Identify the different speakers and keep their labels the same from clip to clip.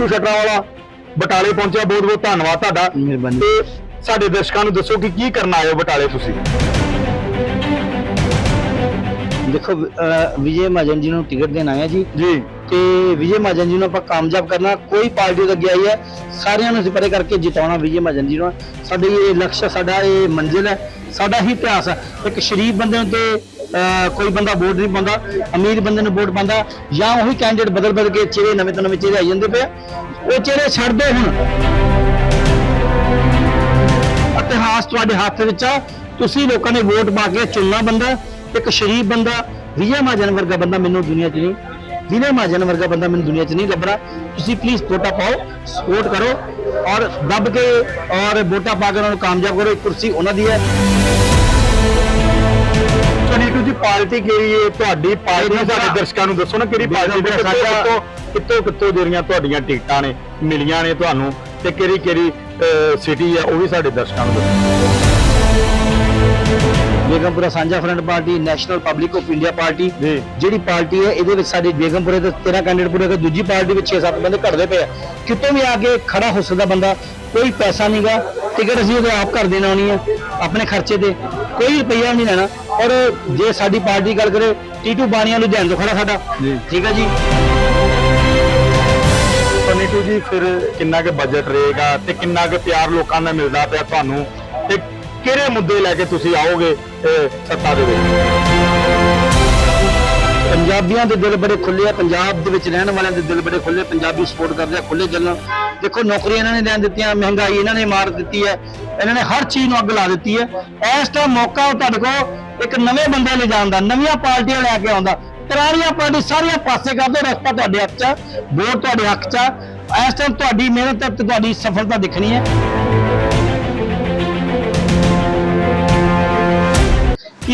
Speaker 1: ਨੀਟੂ ਸ਼ਟਰਾ ਵਾਲਾ। ਬਟਾਲੇ ਪਹੁੰਚਿਆ ਬਹੁਤ ਬਹੁਤ ਧੰਨਵਾਦ ਤੁਹਾਡਾ।
Speaker 2: ਮਿਹਰਬਾਨੀ।
Speaker 1: ਤੇ ਸਾਡੇ ਦਰਸ਼ਕਾਂ ਨੂੰ ਦੱਸੋ ਕਿ ਕੀ ਕਰਨ ਆਏ ਹੋ ਬਟਾਲੇ ਤੁਸੀਂ?
Speaker 2: ਦੇਖੋ ਅਹ, ਵਿਜੇ ਮਹਾਜਨ ਜੀ ਨੂੰ ਟਿਕਟ ਦੇਣ ਆਇਆ ਜੀ।
Speaker 1: ਜੀ।
Speaker 2: ਤੇ ਵਿਜੇ ਮਹਾਜਨ ਜੀ ਨੂੰ ਆਪਾਂ ਕਾਮਯਾਬ ਕਰਨਾ ਕੋਈ ਪਾਰਟੀ ਤੋਂ ਅੱਗੇ ਆਈ ਹੈ ਸਾਰਿਆਂ ਨੂੰ ਸਿਪਰੇ ਕਰਕੇ ਜਿਤਾਉਣਾ ਵਿਜੇ ਮਹਾਜਨ ਜੀ ਨੂੰ। ਸਾਡੀ ਇਹ ਲਕਸ਼ ਸਾਡਾ ਇਹ ਮੰਜ਼ਿਲ ਹੈ ਸਾਡਾ ਹੀ ਇਤਿਹਾਸ ਹੈ। ਇੱਕ ਸ਼ਰੀਫ ਬੰਦੇ ਨੂੰ ਤੇ ਕੋਈ ਬੰਦਾ ਵੋਟ ਨਹੀਂ ਪਾਉਂਦਾ, ਅਮੀਰ ਬੰਦੇ ਨੂੰ ਵੋਟ ਪਾਉਂਦਾ, ਜਾਂ ਉਹੀ ਕੈਂਡੀਡੇਟ ਬਦਲ ਬਦਲ ਕੇ ਚਿਹਰੇ ਨਵੇਂ ਤੋਂ ਨਵੇਂ ਚਿਹਰੇ ਆਈ ਜਾਂਦੇ ਪਏ ਆ। ਉਹ ਚਿਹਰੇ ਛੱਡ ਦਿਓ ਹੁਣ। ਇਤਿਹਾਸ ਤੁਹਾਡੇ ਹੱਥ ਵਿੱਚ ਆ। ਤੁਸੀਂ ਲੋਕਾਂ ਨੇ ਵੋਟ ਪਾ ਕੇ ਚੁਣਨਾ ਬੰਦਾ, ਇੱਕ ਸ਼ਰੀਫ ਬੰਦਾ ਵਿਜੇ ਮਹਾਜਨ ਵਰਗਾ ਬੰਦਾ ਮੈਨੂੰ ਦੁਨੀਆ 'ਚ ਨਹੀਂ ਵਿਜੇ ਮਹਾਜਨ ਵਰਗਾ ਬੰਦਾ ਮੈਨੂੰ ਦੁਨੀਆ 'ਚ ਨਹੀਂ ਲੱਭਣਾ। ਤੁਸੀਂ ਪਲੀਜ਼ ਵੋਟਾਂ ਪਾਓ ਸਪੋਰਟ ਕਰੋ ਔਰ ਦੱਬ ਕੇ ਔਰ ਵੋਟਾਂ ਪਾ ਕੇ ਉਹਨਾਂ ਨੂੰ ਕਾਮਯਾਬ ਕਰੋ, ਇੱਕ ਕੁਰਸੀ ਉਹਨਾਂ ਦੀ ਹੈ।
Speaker 1: ਪਾਰਟੀ ਕਿਹੜੀ ਹੈ ਤੁਹਾਡੀ ਪਾਰਟੀ ਸਾਡੇ ਦਰਸ਼ਕਾਂ ਨੂੰ ਦੱਸੋ ਨਾ ਕਿਹੜੀ ਪਾਰਟੀ ਦੇ
Speaker 2: ਸਾਡਾ-
Speaker 1: ਕਿੱਥੋਂ ਕਿੱਥੋਂ ਕਿੱਥੋਂ ਜਿਹੜੀਆਂ ਤੁਹਾਡੀਆਂ ਟਿਕਟਾਂ ਨੇ ਮਿਲੀਆਂ ਨੇ ਤੁਹਾਨੂੰ ਤੇ ਕਿਹੜੀ ਕਿਹੜੀ ਸਿਟੀ ਹੈ ਉਹ ਵੀ ਸਾਡੇ ਦਰਸ਼ਕਾਂ ਨੂੰ ਦੱਸੋ।
Speaker 2: Begampura Sanjha front party national public of India party ਜਿਹੜੀ ਪਾਰਟੀ ਹੈ ਇਹਦੇ ਵਿੱਚ ਸਾਡੇ ਬੇਗਮਪੁਰੇ ਦੇ 13 ਕੈਂਡੀਡੇਟ ਪੂਰੇ ਕਰ ਦੂਜੀ ਪਾਰਟੀ ਵਿੱਚ 6-7 ਬੰਦੇ ਘੜਦੇ ਪਏ ਆ। ਕਿਤੋਂ ਵੀ ਆ ਕੇ ਖੜਾ ਹੋ ਸਕਦਾ ਬੰਦਾ ਕੋਈ ਪੈਸਾ ਨਹੀਂਗਾ ਟਿਕਟ ਅਸੀਂ ਉਹਦੇ ਆਪ ਕਰ ਦੇਣਾ ਆਉਣੀ ਹੈ ਆਪਣੇ ਖਰਚੇ ਤੇ ਕੋਈ ਰੁਪਈਆ ਨਹੀਂ ਲੈਣਾ। ਔਰ ਜੇ ਸਾਡੀ ਪਾਰਟੀ ਗੱਲ ਕਰੇ ਟੀਟੂ ਬਾਣੀਆਂ ਲੁਧਿਆਣੇ ਤੋਂ ਖੜਾ ਸਾਡਾ।
Speaker 1: ਜੀ।
Speaker 2: ਠੀਕ ਹੈ ਜੀ।
Speaker 1: ਸੋ ਨੀਟੂ ਜੀ ਫਿਰ ਕਿੰਨਾ ਕੁ ਬਜਟ ਰਹੇਗਾ ਤੇ ਕਿੰਨਾ ਕੁ ਪਿਆਰ ਲੋਕਾਂ ਦਾ ਮਿਲਦਾ ਪਿਆ ਤੁਹਾਨੂੰ? ਤੇ ਕਿਹੜੇ ਮੁੱਦੇ ਲੈ ਕੇ ਤੁਸੀਂ ਆਓਗੇ ਅਹ, ਸੱਤਾ ਦੇ ਵਿੱਚ?
Speaker 2: ਪੰਜਾਬੀਆਂ ਦੇ ਦਿਲ ਬੜੇ ਖੁੱਲੇ ਆ ਪੰਜਾਬ ਦੇ ਵਿੱਚ ਰਹਿਣ ਵਾਲਿਆਂ ਦੇ ਦਿਲ ਬੜੇ ਖੁੱਲੇ ਪੰਜਾਬੀ ਸਪੋਰਟ ਕਰਦੇ ਆ ਖੁੱਲੇ ਚੱਲਣ ਦੇਖੋ ਨੌਕਰੀਆਂ ਇਹਨਾਂ ਨੇ ਲੈਣ ਦਿੱਤੀਆਂ ਮਹਿੰਗਾਈ ਇਹਨਾਂ ਨੇ ਮਾਰ ਦਿੱਤੀ ਹੈ ਇਹਨਾਂ ਨੇ ਹਰ ਚੀਜ਼ ਨੂੰ ਅੱਗ ਲਾ ਦਿੱਤੀ ਹੈ। ਇਸ ਟਾਈਮ ਮੌਕਾ ਤੁਹਾਡੇ ਕੋਲ ਇੱਕ ਨਵੇਂ ਬੰਦੇ ਲੈ ਜਾਣ ਦਾ ਨਵੀਆਂ ਪਾਰਟੀਆਂ ਲੈ ਕੇ ਆਉਂਦਾ ਪੁਰਾਣੀਆਂ ਪਾਰਟੀ ਸਾਰੀਆਂ ਪਾਸੇ ਕਰਦੇ ਰਸਤਾ ਤੁਹਾਡੇ ਹੱਥ 'ਚ ਆ, ਵੋਟ ਤੁਹਾਡੇ ਹੱਕ 'ਚ ਆ। ਇਸ ਟਾਈਮ ਤੁਹਾਡੀ ਮਿਹਨਤ ਤੇ ਤੁਹਾਡੀ ਸਫਲਤਾ ਦਿਖਣੀ ਹੈ।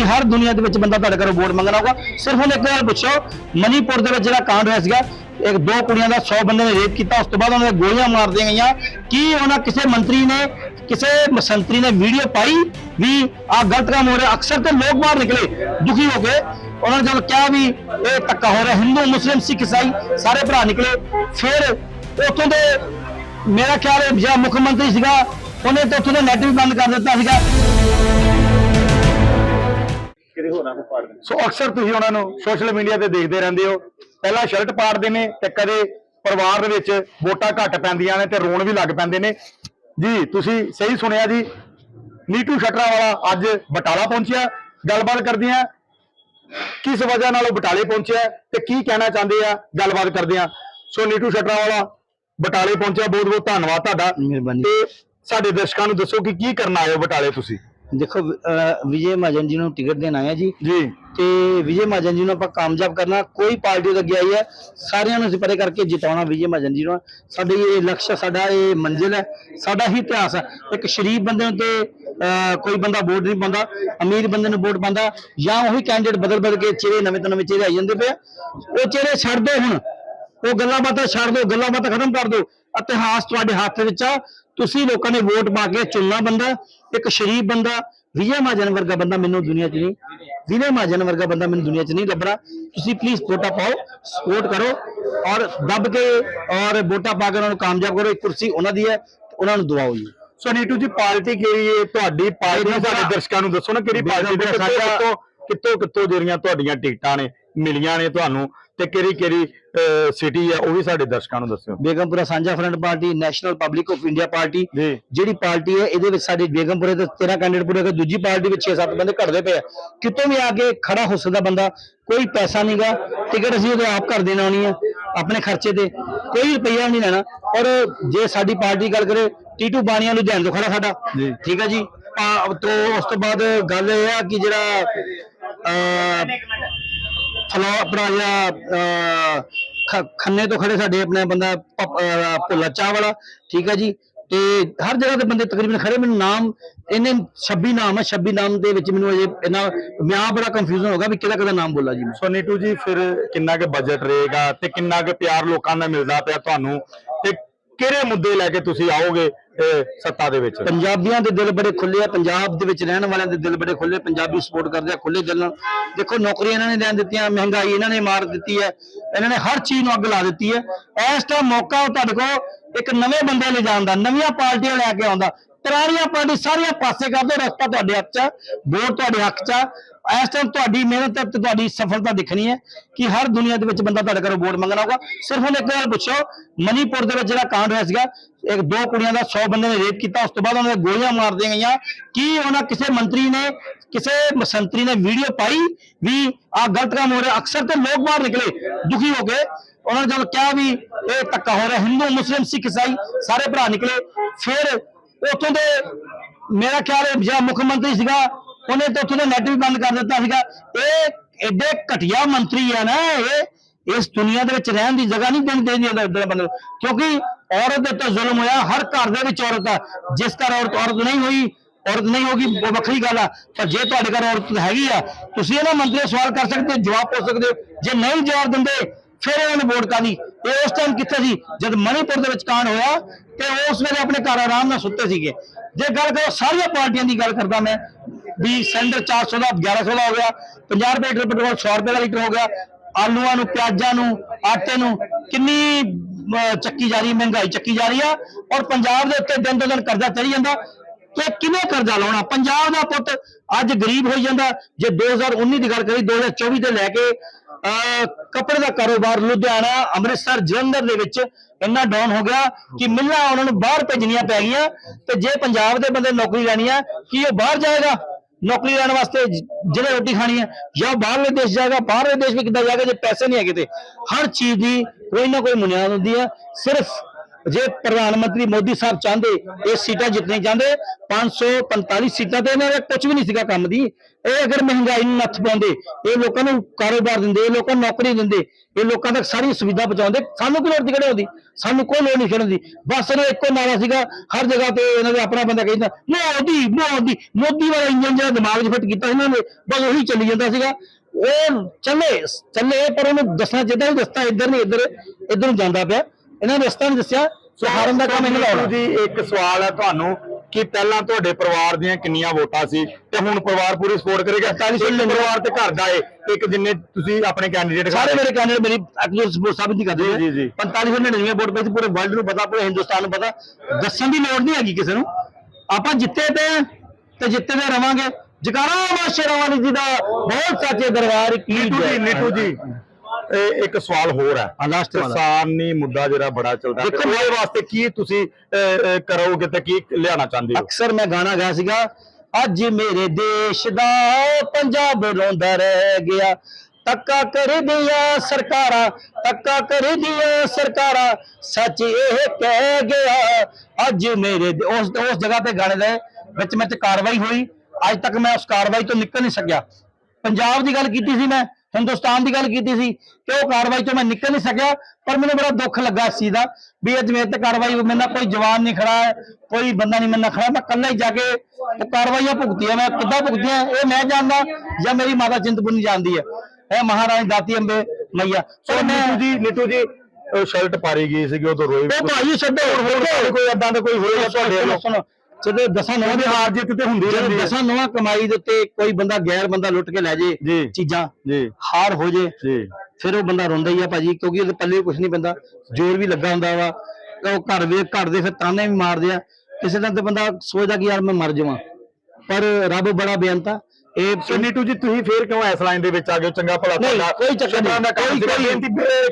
Speaker 2: ਹਰ ਦੁਨੀਆ ਦੇ ਵਿੱਚ ਬੰਦਾ ਤੁਹਾਡੇ ਘਰੋਂ ਵੋਟ ਮੰਗਣਾ ਆਊਗਾ ਸਿਰਫ ਉਹਨੇ ਇੱਕ ਗੱਲ ਪੁੱਛੋ, ਮਨੀਪੁਰ ਦੇ ਵਿੱਚ ਜਿਹੜਾ ਕਾਂਡ ਹੋਇਆ ਸੀਗਾ, ਇੱਕ ਦੋ ਕੁੜੀਆਂ ਦਾ 100 ਬੰਦੇ ਨੇ ਰੇਪ ਕੀਤਾ, ਉਸ ਤੋਂ ਬਾਅਦ ਉਹਨਾਂ ਨੇ ਗੋਲੀਆਂ ਮਾਰ ਦਿੱਤੀਆਂ ਗਈਆਂ। ਕੀ ਉਹਨਾਂ ਕਿਸੇ ਮੰਤਰੀ ਨੇ, ਕਿਸੇ ਸੰਤਰੀ ਨੇ ਵੀਡੀਓ ਪਾਈ ਵੀ ਆ ਗਲਤ ਕੰਮ ਹੋ ਰਿਹਾ? ਅਕਸਰ ਤੇ ਲੋਕ ਬਾਹਰ ਨਿਕਲੇ, ਦੁਖੀ ਹੋ ਕੇ। ਉਹਨਾਂ ਨੇ ਜਦੋਂ ਕਿਹਾ ਵੀ ਇਹ ਧੱਕਾ ਹੋ ਰਿਹਾ, ਹਿੰਦੂ, ਮੁਸਲਿਮ, ਸਿੱਖ ਇਸਾਈ ਸਾਰੇ ਭਰਾ ਨਿਕਲੇ। ਫਿਰ ਉੱਥੋਂ ਦੇ ਮੇਰਾ ਖਿਆਲ ਹੈ ਜਿਹੜਾ ਮੁੱਖ ਮੰਤਰੀ ਸੀਗਾ, ਉਹਨੇ ਤੇ ਉੱਥੋਂ ਦਾ ਨੈਟ ਵੀ ਬੰਦ ਕਰ ਦਿੱਤਾ ਸੀਗਾ।
Speaker 1: ਸੋ ਅਕਸਰ ਤੁਸੀਂ ਉਹਨਾਂ ਨੂੰ ਸੋਸ਼ਲ ਮੀਡੀਆ ਤੇ ਦੇਖਦੇ ਰਹਿੰਦੇ ਹੋ। ਪਹਿਲਾਂ ਸ਼ਰਟ ਪਾੜਦੇ ਨੇ ਤੇ ਕਦੇ ਪਰਿਵਾਰ ਦੇ ਵਿੱਚ ਵੋਟਾਂ ਘੱਟ ਪੈਂਦੀਆਂ ਨੇ ਤੇ ਰੋਣ ਵੀ ਲੱਗ ਪੈਂਦੇ ਨੇ। ਜੀ ਤੁਸੀਂ ਸਹੀ ਸੁਣਿਆ ਜੀ। ਨੀਟੂ ਸ਼ਟਰਾ ਵਾਲਾ ਅੱਜ ਬਟਾਲਾ ਪਹੁੰਚਿਆ। ਗੱਲਬਾਤ ਕਰਦੇ ਆ ਕਿਸ ਵਜ੍ਹਾ ਨਾਲ ਉਹ ਬਟਾਲੇ ਪਹੁੰਚਿਆ ਤੇ ਕੀ ਕਹਿਣਾ ਚਾਹੁੰਦੇ ਆ? ਗੱਲਬਾਤ ਕਰਦੇ ਆ ਸੋ ਨੀਟੂ ਸ਼ਟਰਾ ਵਾਲਾ ਬਟਾਲੇ ਪਹੁੰਚਿਆ। ਬਹੁਤ ਬਹੁਤ ਧੰਨਵਾਦ ਤੁਹਾਡਾ।
Speaker 2: ਮਿਹਰਬਾਨੀ।
Speaker 1: ਤੇ ਸਾਡੇ ਦਰਸ਼ਕਾਂ ਨੂੰ ਦੱਸੋ ਕਿ ਕੀ ਕਰਨ ਆਏ ਹੋ ਬਟਾਲੇ ਤੁਸੀਂ?
Speaker 2: ਦੇਖੋ ਵਿਜੇ ਮਹਾਜਨ ਜੀ ਨੂੰ ਟਿਕਟ ਦੇਣ ਆਇਆ ਜੀ।
Speaker 1: ਜੀ।
Speaker 2: ਤੇ ਵਿਜੇ ਮਹਾਜਨ ਜੀ ਨੂੰ ਆਪਾਂ ਕਾਮਯਾਬ ਕਰਨਾ ਕੋਈ ਪਾਰਟੀ ਤੋਂ ਅੱਗੇ ਆਈ ਹੈ ਸਾਰਿਆਂ ਨੂੰ ਸਿਪਰੇ ਕਰਕੇ ਜਿਤਾਉਣਾ ਵਿਜੇ ਮਹਾਜਨ ਜੀ ਨੂੰ ਸਾਡੀ ਇਹ ਲਕਸ਼ ਸਾਡਾ ਇਹ ਮੰਜ਼ਿਲ ਹੈ ਸਾਡਾ ਹੀ ਇਤਿਹਾਸ ਹੈ। ਇੱਕ ਸ਼ਰੀਫ ਬੰਦੇ ਨੂੰ ਤੇ ਕੋਈ ਬੰਦਾ ਵੋਟ ਨਹੀਂ ਪਾਉਂਦਾ ਅਮੀਰ ਬੰਦੇ ਨੂੰ ਵੋਟ ਪਾਉਂਦਾ ਜਾਂ ਉਹੀ ਕੈਂਡੀਡੇਟ ਬਦਲ ਬਦਲ ਕੇ ਚਿਹਰੇ ਨਵੇਂ ਤੋਂ ਨਵੇਂ ਚਿਹਰੇ ਆਈ ਜਾਂਦੇ ਪਏ। ਉਹ ਚਿਹਰੇ ਛੱਡ ਦਿਓ ਹੁਣ। ਉਹ ਗੱਲਾਂ ਬਾਤਾਂ ਛੱਡ ਦਿਓ ਗੱਲਾਂ ਬਾਤਾਂ ਖਤਮ ਕਰ ਦਿਓ ਇਤਿਹਾਸ ਤੁਹਾਡੇ ਹੱਥ ਵਿੱਚ ਆ। ਤੁਸੀਂ ਲੋਕਾਂ ਨੇ ਵੋਟ ਪਾ ਕੇ ਚੁਣਨਾ ਬੰਦਾ ਇੱਕ ਸ਼ਰੀਫ ਬੰਦਾ ਵਿਜੇ ਮਹਾਜਨ ਵਰਗਾ ਬੰਦਾ ਮੈਨੂੰ ਦੁਨੀਆ 'ਚ ਨਹੀਂ ਵਿਜੇ ਮਹਾਜਨ ਵਰਗਾ ਬੰਦਾ ਮੈਨੂੰ ਦੁਨੀਆ 'ਚ ਨਹੀਂ ਲੱਭਣਾ। ਤੁਸੀਂ ਪਲੀਜ਼ ਵੋਟਾਂ ਪਾਓ ਸਪੋਰਟ ਕਰੋ ਔਰ ਦੱਬ ਕੇ ਔਰ ਵੋਟਾਂ ਪਾ ਕੇ ਉਹਨਾਂ ਨੂੰ ਕਾਮਯਾਬ ਕਰੋ ਇੱਕ ਕੁਰਸੀ ਉਹਨਾਂ ਦੀ ਹੈ ਉਹਨਾਂ ਨੂੰ ਦਵਾਓ ਜੀ।
Speaker 1: ਸੋ ਨੀਟੂ ਜੀ ਪਾਰਟੀ ਕਿਹੜੀ ਹੈ? ਤੁਹਾਡੀ ਪਾਰਟੀ ਸਾਡੇ ਦਰਸ਼ਕਾਂ ਨੂੰ ਦੱਸੋ ਨਾ ਕਿਹੜੀ ਪਾਰਟੀ ਦੇ ਕਿੱਥੋਂ ਕਿੱਥੋਂ ਜਿਹੜੀਆਂ ਤੁਹਾਡੀਆਂ ਟਿਕਟਾਂ ਨੇ ਮਿਲੀਆਂ ਨੇ ਤੁਹਾਨੂੰ। ਤੇ ਕਿਹੜੀ ਕਿਹੜੀ ਸਿਟੀ ਹੈ ਉਹ ਵੀ ਸਾਡੇ ਦਰਸ਼ਕਾਂ ਨੂੰ ਦੱਸਿਓ।
Speaker 2: Begampura Sanjha front party national public of India party. ਜਿਹੜੀ ਪਾਰਟੀ ਹੈ ਇਹਦੇ ਵਿੱਚ ਸਾਡੇ ਬੇਗਮਪੁਰੇ ਦੇ 13 ਕੈਂਡੀਡੇਟ ਪੂਰੇ ਦੂਜੀ ਪਾਰਟੀ ਵਿੱਚ 6-7 ਬੰਦੇ ਘੜਦੇ ਪਏ ਆ। ਕਿਤੋਂ ਵੀ ਆ ਕੇ ਖੜਾ ਹੋ ਸਕਦਾ ਬੰਦਾ ਕੋਈ ਪੈਸਾ ਨਹੀਂਗਾ ਟਿਕਟ ਅਸੀਂ ਉਹਦੇ ਆਪ ਕਰ ਦੇਣਾ ਆਉਣੀ ਹੈ ਆਪਣੇ ਖਰਚੇ ਤੇ। ਕੋਈ ਰੁਪਈਆ ਨਹੀਂ ਲੈਣਾ। ਔਰ ਜੇ ਸਾਡੀ ਪਾਰਟੀ ਗੱਲ ਕਰੇ ਟੀਟੂ ਬਾਣੀਆਂ ਲੁਧਿਆਣੇ ਤੋਂ ਖੜਾ ਸਾਡਾ। ਠੀਕ ਹੈ ਜੀ। ਆ, ਤੋਂ ਉਸ ਤੋਂ ਬਾਅਦ ਗੱਲ ਇਹ ਆ ਕਿ ਜਿਹੜਾ ਫਲਾ ਆਪਣਾ ਜਿਹੜਾ ਖੰਨੇ ਤੋਂ ਖੜੇ ਸਾਡੇ ਆਪਣੇ ਬੰਦਾ ਭੁੱਲਾ ਚਾਹ ਵਾਲਾ ਠੀਕ ਹੈ ਜੀ? ਤੇ ਹਰ ਜਗ੍ਹਾ ਤੇ ਬੰਦੇ ਤਕਰੀਬਨ ਖੜੇ ਮੈਨੂੰ ਨਾਮ, ਇਹਨੇ 26 ਨਾਮ ਹੈ 26 ਨਾਮ ਦੇ ਵਿੱਚ ਮੈਨੂੰ ਅਜੇ ਇਹਨਾਂ, ਮੈਂ ਬੜਾ ਕਨਫਿਊਜਨ ਹੋ ਗਿਆ ਵੀ ਕਿਹਦਾ ਕਿਹਦਾ ਨਾਮ ਬੋਲਾ ਜੀ ਮੈਂ।
Speaker 1: ਸੋ ਨੀਟੂ ਜੀ, ਫਿਰ ਕਿੰਨਾ ਕੁ ਬਜਟ ਰਹੇਗਾ ਤੇ ਕਿੰਨਾ ਕੁ ਪਿਆਰ ਲੋਕਾਂ ਦਾ ਮਿਲਦਾ ਪਿਆ ਤੁਹਾਨੂੰ? ਤੇ ਕਿਹੜੇ ਮੁੱਦੇ ਲੈ ਕੇ ਤੁਸੀਂ ਆਓਗੇ? ਸੱਤਾ ਦੇ ਵਿੱਚ।
Speaker 2: ਪੰਜਾਬੀਆਂ ਦੇ ਦਿਲ ਬੜੇ ਖੁੱਲੇ ਆ ਪੰਜਾਬ ਦੇ ਵਿੱਚ ਰਹਿਣ ਵਾਲਿਆਂ ਦੇ ਦਿਲ ਬੜੇ ਖੁੱਲੇ ਪੰਜਾਬੀ ਸਪੋਰਟ ਕਰਦੇ ਆ ਖੁੱਲੇ ਦਿਲ ਨਾਲ। ਦੇਖੋ ਨੌਕਰੀਆਂ ਇਹਨਾਂ ਨੇ ਦੇਣ ਦਿੱਤੀਆਂ ਮਹਿੰਗਾਈ ਇਹਨਾਂ ਨੇ ਮਾਰ ਦਿੱਤੀ ਹੈ ਇਹਨਾਂ ਨੇ ਹਰ ਚੀਜ਼ ਨੂੰ ਅੱਗ ਲਾ ਦਿੱਤੀ ਹੈ। ਇਸ ਟਾਈਮ ਮੌਕਾ ਤੁਹਾਡੇ ਕੋਲ ਇੱਕ ਨਵੇਂ ਬੰਦੇ ਲੈ ਜਾਣ ਦਾ ਨਵੀਆਂ ਪਾਰਟੀਆਂ ਲੈ ਕੇ ਆਉਂਦਾ ਪੁਰਾਣੀਆਂ ਪਾਰਟੀ ਸਾਰੀਆਂ ਪਾਸੇ ਕਰਦੇ ਰਸਤਾ ਤੁਹਾਡੇ ਹੱਥ 'ਚ ਆ, ਵੋਟ ਤੁਹਾਡੇ ਹੱਕ 'ਚ ਆ। ਇਸ ਟਾਈਮ ਤੁਹਾਡੀ ਮਿਹਨਤ ਤੇ ਤੁਹਾਡੀ ਸਫਲਤਾ ਦਿਖਣੀ ਹੈ ਕਿ ਹਰ ਦੁਨੀਆ ਦੇ ਵਿੱਚ ਬੰਦਾ ਤੁਹਾਡੇ ਘਰੋਂ ਵੋਟ ਮੰਗਣਾ ਹੋਗਾ ਸਿਰਫ ਹੁਣ ਇੱਕ ਗੱਲ ਪੁੱਛੋ, ਮਨੀਪੁਰ ਦੇ ਵਿੱਚ ਜਿਹੜਾ ਕਾਂਡ ਹੋਇਆ ਸੀਗਾ, ਇੱਕ ਦੋ ਕੁੜੀਆਂ ਦਾ 100 ਬੰਦੇ ਨੇ ਰੇਪ ਕੀਤਾ, ਉਸ ਤੋਂ ਬਾਅਦ ਉਹਨਾਂ ਨੇ ਗੋਲੀਆਂ ਮਾਰ ਦਿੱਤੀਆਂ ਗਈਆਂ। ਕੀ ਉਹਨਾਂ ਕਿਸੇ ਮੰਤਰੀ ਨੇ, ਕਿਸੇ ਸੰਤਰੀ ਨੇ ਵੀਡੀਓ ਪਾਈ ਵੀ ਆ ਗਲਤ ਕੰਮ ਹੋ ਰਿਹਾ? ਅਕਸਰ ਤੇ ਲੋਕ ਬਾਹਰ ਨਿਕਲੇ ਦੁਖੀ ਹੋ ਕੇ। ਉਹਨਾਂ ਨੇ ਜਦੋਂ ਕਿਹਾ ਵੀ ਇਹ ਧੱਕਾ ਹੋ ਰਿਹਾ, ਹਿੰਦੂ, ਮੁਸਲਿਮ, ਸਿੱਖ ਇਸਾਈ ਸਾਰੇ ਭਰਾ ਨਿਕਲੇ। ਫਿਰ ਉੱਥੋਂ ਦੇ ਮੇਰਾ ਖਿਆਲ ਹੈ ਜਿਹੜਾ ਮੁੱਖ ਮੰਤਰੀ ਸੀਗਾ ਉਹਨੇ ਤਾਂ ਉੱਥੋਂ ਦਾ ਨੈਟ ਵੀ ਬੰਦ ਕਰ ਦਿੱਤਾ ਸੀਗਾ। ਇਹ ਐਡੇ ਘਟੀਆ ਮੰਤਰੀ ਆ ਨਾ ਇਹ, ਇਸ ਦੁਨੀਆ ਦੇ ਵਿੱਚ ਰਹਿਣ ਦੀ ਜਗ੍ਹਾ ਨਹੀਂ ਦੇਣੀ ਚਾਹੀਦੀ ਬੰਦੇ ਕਿਉਂਕਿ ਔਰਤ ਦੇ ਉੱਤੇ ਜ਼ੁਲਮ ਹੋਇਆ, ਹਰ ਘਰ ਦੇ ਵਿੱਚ ਔਰਤ ਆ। ਜਿਸ ਘਰ ਔਰਤ ਔਰਤ ਨਹੀਂ ਹੋਈ, ਔਰਤ ਨਹੀਂ ਹੋਗੀ, ਉਹ ਵੱਖਰੀ ਗੱਲ ਆ। ਪਰ ਜੇ ਤੁਹਾਡੇ ਘਰ ਔਰਤ ਹੈਗੀ ਆ, ਤੁਸੀਂ ਇਹਨਾਂ ਮੰਤਰੀ ਸਵਾਲ ਕਰ ਸਕਦੇ ਹੋ, ਜਵਾਬ ਪੁੱਛ ਸਕਦੇ ਹੋ। ਜੇ ਨਹੀਂ ਜਵਾਬ ਦਿੰਦੇ, ਫਿਰ ਇਹਨਾਂ ਨੇ ਵੋਟ ਕਰਨੀ। ਇਹ ਉਸ ਟਾਈਮ ਕਿੱਥੇ ਸੀ? ਜਦ ਮਣੀਪੁਰ ਦੇ ਵਿੱਚ ਕਾਂਡ ਹੋਇਆ, ਤੇ ਉਸ ਵੇਲੇ ਆਪਣੇ ਘਰ ਆਰਾਮ ਨਾਲ ਸੁੱਤੇ ਸੀਗੇ। ਜੇ ਗੱਲ ਕਰੋ ਸਾਰੀਆਂ ਪਾਰਟੀਆਂ ਦੀ ਗੱਲ ਕਰਦਾ ਮੈਂ ਵੀ ਸਿਲੰਡਰ 400 ਦਾ 1100 ਦਾ ਹੋ ਗਿਆ 50 ਰੁਪਏ ਲੀਟਰ ਪੈਟਰੋਲ 100 ਰੁਪਏ ਦਾ ਲੀਟਰ ਹੋ ਗਿਆ। ਆਲੂਆਂ ਨੂੰ ਪਿਆਜ਼ਾਂ ਨੂੰ ਆਟੇ ਨੂੰ ਕਿੰਨੀ ਚੱਕੀ ਜਾ ਰਹੀ ਮਹਿੰਗਾਈ ਚੱਕੀ ਜਾ ਰਹੀ ਆ ਔਰ ਪੰਜਾਬ ਦੇ ਉੱਤੇ ਦਿਨ ਤੋਂ ਦਿਨ ਕਰਜ਼ਾ ਚੜੀ ਜਾਂਦਾ। ਕਿ ਕਿਵੇਂ ਕਰਜ਼ਾ ਲਾਉਣਾ? ਪੰਜਾਬ ਦਾ ਪੁੱਤ ਅੱਜ ਗਰੀਬ ਹੋਈ ਜਾਂਦਾ। ਜੇ 2019 ਦੀ ਗੱਲ ਕਰੀ 2024 ਤੇ ਲੈ ਕੇ ਅਹ, ਕੱਪੜੇ ਦਾ ਕਾਰੋਬਾਰ ਲੁਧਿਆਣਾ ਅੰਮ੍ਰਿਤਸਰ ਜਲੰਧਰ ਦੇ ਵਿੱਚ ਇੰਨਾ ਡਾਊਨ ਹੋ ਗਿਆ ਕਿ ਮਿੱਲਾਂ ਉਹਨਾਂ ਨੂੰ ਬਾਹਰ ਭੇਜਣੀਆਂ ਪੈ ਗਈਆਂ। ਤੇ ਜੇ ਪੰਜਾਬ ਦੇ ਬੰਦੇ ਨੌਕਰੀ ਲੈਣੀ ਆ ਕੀ ਉਹ ਬਾਹਰ ਜਾਏਗਾ? ਨੌਕਰੀ ਲੈਣ ਵਾਸਤੇ ਜ- ਜਿਹੜੇ ਰੋਟੀ ਖਾਣੀ ਹੈ, ਜਾਂ ਬਾਹਰਲੇ ਦੇਸ਼ ਜਾਏਗਾ, ਬਾਹਰਲੇ ਦੇਸ਼ ਵੀ ਕਿੱਦਾਂ ਜਾਏਗਾ, ਜੇ ਪੈਸੇ ਨਹੀਂ ਹੈਗੇ ਤੇ ਹਰ ਚੀਜ਼ ਦੀ ਕੋਈ ਨਾ ਕੋਈ ਬੁਨਿਆਦ ਹੁੰਦੀ ਹੈ, ਸਿਰਫ ਜੇ ਪ੍ਰਧਾਨ ਮੰਤਰੀ ਮੋਦੀ ਸਾਹਿਬ ਚਾਹੁੰਦੇ, ਇਹ ਸੀਟਾਂ ਜਿੱਤਣੀ ਚਾਹੁੰਦੇ 545 ਸੀਟਾਂ ਤੇ ਇਹਨਾਂ ਦਾ ਕੁਝ ਵੀ ਨਹੀਂ ਸੀਗਾ ਕੰਮ ਦੀ। ਇਹ ਅਗਰ ਮਹਿੰਗਾਈ ਨੂੰ ਨੱਥ ਪਾਉਂਦੇ, ਇਹ ਲੋਕਾਂ ਨੂੰ ਕਾਰੋਬਾਰ ਦਿੰਦੇ, ਇਹ ਲੋਕਾਂ ਨੂੰ ਨੌਕਰੀ ਦਿੰਦੇ, ਇਹ ਲੋਕਾਂ ਤੱਕ ਸਾਰੀ ਸੁਵਿਧਾ ਪਹੁੰਚਾਉਂਦੇ, ਸਾਨੂੰ ਕੋਈ ਲੋੜ ਨਹੀਂ ਖੜੇ ਹੁੰਦੀ ਸਾਨੂੰ ਕੋਈ ਲੋੜ ਨਹੀਂ ਖੜਨ ਦੀ। ਬਸ ਇਹਨਾਂ ਇੱਕੋ ਨਾਰਾ ਸੀਗਾ, ਹਰ ਜਗ੍ਹਾ ਤੇ ਇਹਨਾਂ ਦੇ ਆਪਣਾ ਬੰਦਾ ਕਹਿੰਦਾ, ਮੋਦੀ ਮੋਦੀ ਮੋਦੀ ਵਾਲਾ ਇੰਜਨ ਜਿਹੜਾ ਦਿਮਾਗ 'ਚ ਫਿੱਟ ਕੀਤਾ ਇਹਨਾਂ ਨੇ, ਬਸ ਉਹੀ ਚੱਲੀ ਜਾਂਦਾ ਸੀਗਾ। ਉਹ ਚੱਲੇ ਚੱਲੇ, ਪਰ ਉਹਨੂੰ ਦੱਸਣਾ ਚਾਹੀਦਾ ਵੀ ਰਸਤਾ ਇੱਧਰ ਨਹੀਂ, ਇੱਧਰ ਇੱਧਰ ਨੂੰ ਜਾਂਦਾ ਪਿਆ। ਇਹਨਾਂ ਨੇ ਰਸਤਾ ਨਹੀਂ ਦੱਸਿਆ। ਸੋ ਹਾਰਨ ਦਾ ਕੰਮ ਇਹਨਾਂ ਦਾ ਹੋਣਾ।
Speaker 1: ਜੀ ਇੱਕ ਸਵਾਲ ਹੈ ਤੁਹਾਨੂੰ ਕਿ ਪਹਿਲਾਂ ਤੁਹਾਡੇ ਪਰਿਵਾਰ ਦੀਆਂ ਕਿੰਨੀਆਂ ਵੋਟਾਂ ਸੀ? ਤੇ ਹੁਣ ਪਰਿਵਾਰ ਪੂਰੀ ਸਪੋਰਟ ਕਰੇਗਾ? 45
Speaker 2: ਇੱਕ
Speaker 1: ਪਰਿਵਾਰ ਤੇ ਘਰ ਦਾ ਏ ਇੱਕ ਜਿੰਨੇ ਤੁਸੀਂ ਆਪਣੇ ਕੈਂਡੀਡੇਟ
Speaker 2: ਸਾਰੇ ਮੇਰੇ ਕੈਂਡੀਡੇਟ ਮੇਰੀ ਅਕਲਰ ਸਪੋਰਟ ਸਾਬਤ ਨਹੀਂ ਕਰਦੇ।
Speaker 1: ਜੀ, ਜੀ।
Speaker 2: 4599 ਵੋਟ ਪਈ ਸੀ ਪੂਰੇ ਵਰਲਡ ਨੂੰ ਪਤਾ ਪੂਰੇ ਹਿੰਦੁਸਤਾਨ ਨੂੰ ਪਤਾ। ਦੱਸਣ ਦੀ ਲੋੜ ਨਹੀਂ ਹੈਗੀ ਕਿਸੇ ਨੂੰ। ਆਪਾਂ ਜਿੱਤੇ ਤੇ ਤੇ ਜਿੱਤੇ ਤੇ ਰਵਾਂਗੇ। ਜਕਾਰਾ ਮਾਸ਼ੇਰਾ ਵਾਲੀ ਜੀ ਦਾ ਬਹੁਤ ਸੱਚੇ ਦਰਬਾਰ ਕੀ
Speaker 1: ਨੀਟੂ ਜੈ। ਨੀਟੂ ਜੀ। ਇਹ ਇੱਕ ਸਵਾਲ ਹੋਰ ਹੈ। ਕਿਸਾਨੀ ਮੁੱਦਾ ਜਿਹੜਾ ਬੜਾ ਚੱਲਦਾ ਹੈ।
Speaker 2: ਦੇਖੋ,
Speaker 1: ਉਹਦੇ ਵਾਸਤੇ ਕੀ ਤੁਸੀਂ ਕਰੋਗੇ ਤੇ ਕੀ ਲਿਆਉਣਾ ਚਾਹੁੰਦੇ ਹੋ?
Speaker 2: ਅਕਸਰ ਮੈਂ ਗਾਣਾ ਗਾਇਆ ਸੀਗਾ ਅੱਜ ਮੇਰੇ ਦੇਸ਼ ਦਾ ਪੰਜਾਬ ਰੋਂਦਾ ਰਹਿ ਗਿਆ। ਤੱਕਾ ਕਰਦੀਆਂ ਸਰਕਾਰਾਂ ਤੱਕਾ ਕਰਦੀਆਂ ਸਰਕਾਰਾਂ ਸੱਚ ਇਹ ਕਹਿ ਗਿਆ ਅੱਜ ਮੇਰੇ ਉਸ ਉਸ ਜਗ੍ਹਾ ਤੇ ਗਾਣੇ ਦੇ ਵਿੱਚ ਵਿੱਚ ਕਾਰਵਾਈ ਹੋਈ। ਅੱਜ ਤੱਕ ਮੈਂ ਉਸ ਕਾਰਵਾਈ ਤੋਂ ਨਿਕਲ ਨਹੀਂ ਸਕਿਆ। ਪੰਜਾਬ ਦੀ ਗੱਲ ਕੀਤੀ ਸੀ ਮੈਂ ਹਿੰਦੁਸਤਾਨ ਦੀ ਗੱਲ ਕੀਤੀ ਸੀ ਕਿ ਉਹ ਕਾਰਵਾਈ ਤੋਂ ਮੈਂ ਨਿਕਲ ਨਹੀਂ ਸਕਿਆ ਪਰ ਮੈਨੂੰ ਬੜਾ ਦੁੱਖ ਲੱਗਾ ਇਸ ਚੀਜ਼ ਦਾ ਵੀ ਅੱਜ ਮੇਰੇ ਤੇ ਕਾਰਵਾਈ ਮੇਰੇ ਨਾਲ ਕੋਈ ਜਵਾਨ ਨਹੀਂ ਖੜਾ ਹੈ ਕੋਈ ਬੰਦਾ ਨਹੀਂ ਮੇਰੇ ਨਾਲ ਖੜਾ ਮੈਂ ਇਕੱਲਾ ਹੀ ਜਾ ਕੇ ਕਾਰਵਾਈਆਂ ਭੁਗਤੀਆਂ ਮੈਂ ਕਿੱਦਾਂ ਭੁਗਤੀਆਂ ਇਹ ਮੈਂ ਜਾਣਦਾ ਜਾਂ ਮੇਰੀ ਮਾਤਾ ਚਿੰਤਪੁਰਨੀ ਜਾਣਦੀ ਹੈ। ਇਹ ਮਹਾਰਾਣੀ ਦਾਤੀ ਅੰਬੇ ਮਈਆ।
Speaker 1: ਸੋ
Speaker 2: ਮੈਂ
Speaker 1: ਜੀ ਨੀਟੂ ਜੀ ਸ਼ਰਟ ਪਾਰੀ ਗਈ ਸੀਗੀ ਉਦੋਂ ਰੋਈ
Speaker 2: ਉਹ ਭਾਈ ਛੱਡੋ
Speaker 1: ਹੋਰ ਕੋਈ ਏਦਾਂ ਦਾ ਕੋਈ ਹੋਏਗਾ ਤੁਹਾਡੇ
Speaker 2: ਸੁਣੋ। ਜਦੋਂ ਦਸਾਂ ਨਵਾਂ
Speaker 1: ਉਹਦੀ ਹਾਰ ਜਿੱਤ ਤੇ ਹੁੰਦੀ
Speaker 2: ਜਦੋਂ
Speaker 1: ਰਹਿੰਦੀ ਹੈ।
Speaker 2: ਦਸਾਂ ਨਵਾਂ ਕਮਾਈ ਦੇ ਉੱਤੇ ਕੋਈ ਬੰਦਾ ਗੈਰ ਬੰਦਾ ਲੁੱਟ ਕੇ ਲੈ ਜੇ
Speaker 1: ਜੀ।
Speaker 2: ਚੀਜ਼ਾਂ
Speaker 1: ਜੀ।
Speaker 2: ਹਾਰ ਹੋ ਜੇ
Speaker 1: ਜੀ।
Speaker 2: ਫਿਰ ਉਹ ਬੰਦਾ ਰੋਂਦਾ ਹੀ ਆ ਭਾਜੀ ਕਿਉਂਕਿ ਉਹਦੇ ਪੱਲੇ ਕੁਝ ਨਹੀਂ ਪੈਂਦਾ ਜ਼ੋਰ ਵੀ ਲੱਗਾ ਹੁੰਦਾ ਵਾ ਤੇ ਉਹ ਘਰ ਦੇ ਘਰ ਦੇ ਫਿਰ ਤਾਨੇ ਵੀ ਮਾਰਦੇ ਆ। ਕਿਸੇ ਦਿਨ ਤੇ ਬੰਦਾ ਸੋਚਦਾ ਕਿ ਯਾਰ ਮੈਂ ਮਰ ਜਾਵਾਂ ਪਰ ਰੱਬ ਬੜਾ ਬੇਅੰਤਾ ਇਹ
Speaker 1: ਸੋ ਨੀਟੂ ਜੀ ਤੁਸੀਂ ਫੇਰ ਕਿਉਂ ਇਸ ਲਾਈਨ ਦੇ ਵਿੱਚ ਆ ਗਏ? ਚੰਗਾ ਭਲਾ
Speaker 2: ਨਹੀਂ, ਕੋਈ ਚੱਕਰ ਨਹੀਂ। ਕੋਈ- ਕੋਈ-
Speaker 1: ਬੇਨਤੀ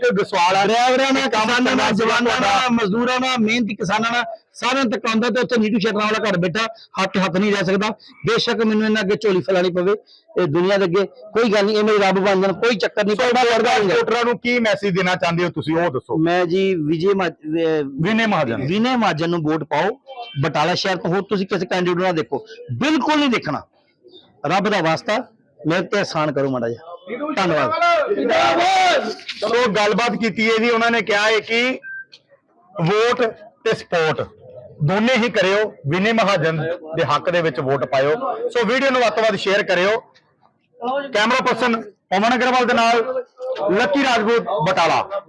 Speaker 1: ਇੱਕ ਸਵਾਲ ਹੈ
Speaker 2: ਡਰਾਈਵਰਾਂ ਨਾਲ ਕਿਸਾਨਾਂ ਨਾਲ ਜਵਾਨਾਂ
Speaker 1: ਤੁਹਾਡਾ।
Speaker 2: ਨਾਲ ਮਜ਼ਦੂਰਾਂ ਨਾਲ ਮਿਹਨਤੀ ਕਿਸਾਨਾਂ ਨਾਲ ਸਾਰਿਆਂ ਤੱਕ ਆਉਂਦਾ ਤੇ ਉੱਥੇ ਨੀਟੂ ਸ਼ਟਰਾਂ ਵਾਲਾ ਘਰ ਬੈਠਾ ਹੱਥ ਹੱਥ ਨਹੀਂ ਰਹਿ ਸਕਦਾ ਬੇਸ਼ੱਕ ਮੈਨੂੰ ਇਹਨਾਂ ਅੱਗੇ ਝੋਲੀ ਫੈਲਾਣੀ ਪਵੇ ਇਹ ਦੁਨੀਆ ਦੇ ਅੱਗੇ ਕੋਈ ਗੱਲ ਨਹੀਂ ਇਹ ਮੇਰੇ ਰੱਬ ਜਾਣ ਕੋਈ ਚੱਕਰ ਨਹੀਂ ਪੜਦਾ ਲੜਦਾ ਨਹੀਂ
Speaker 1: ਵੋਟਰਾਂ ਨੂੰ ਕੀ ਮੈਸੇਜ ਦੇਣਾ ਚਾਹੁੰਦੇ ਹੋ ਤੁਸੀਂ ਉਹ ਦੱਸੋ
Speaker 2: ਮੈਂ ਜੀ ਵਿਜੇ
Speaker 1: ਵਿਨੇ ਮਹਾਜਨ
Speaker 2: ਵਿਨੇ ਮਾਜਨ ਨੂੰ ਵੋਟ ਪਾਓ ਬਟਾਲਾ ਸ਼ਹਿਰ ਤੋਂ ਹੋਰ ਤੁਸੀਂ ਕਿਸੇ ਕੈਂਡੀਡੇਟ ਨਾਲ ਦੇਖੋ ਬਿਲਕੁਲ ਨਹੀਂ ਦੇਖਣਾ ਰੱਬ ਦਾ ਵਾਸਤਾ, ਮੇਰੇ ਤੇ ਆਸਾਨ ਕਰੋ ਮਾੜਾ ਜੀ ਧੰਨਵਾਦ।
Speaker 1: ਸੋ ਗੱਲਬਾਤ ਕੀਤੀ ਹੈ ਜੀ, ਉਹਨਾਂ ਨੇ ਕਿਹਾ ਹੈ ਕਿ ਵੋਟ ਤੇ ਸਪੋਰਟ ਦੋਨੇ ਹੀ ਕਰਿਓ, ਵਿਨੇ ਮਹਾਜਨ ਦੇ ਹੱਕ ਦੇ ਵਿੱਚ ਵੋਟ ਪਾਇਓ। ਸੋ ਵੀਡੀਓ ਨੂੰ ਵੱਧ ਤੋਂ ਵੱਧ ਸ਼ੇਅਰ ਕਰਿਓ। ਕੈਮਰਾ ਪਰਸਨ ਪਵਨ ਅਗਰਵਾਲ ਦੇ ਨਾਲ, ਲੱਕੀ ਰਾਜਪੂਤ ਬਟਾਲਾ।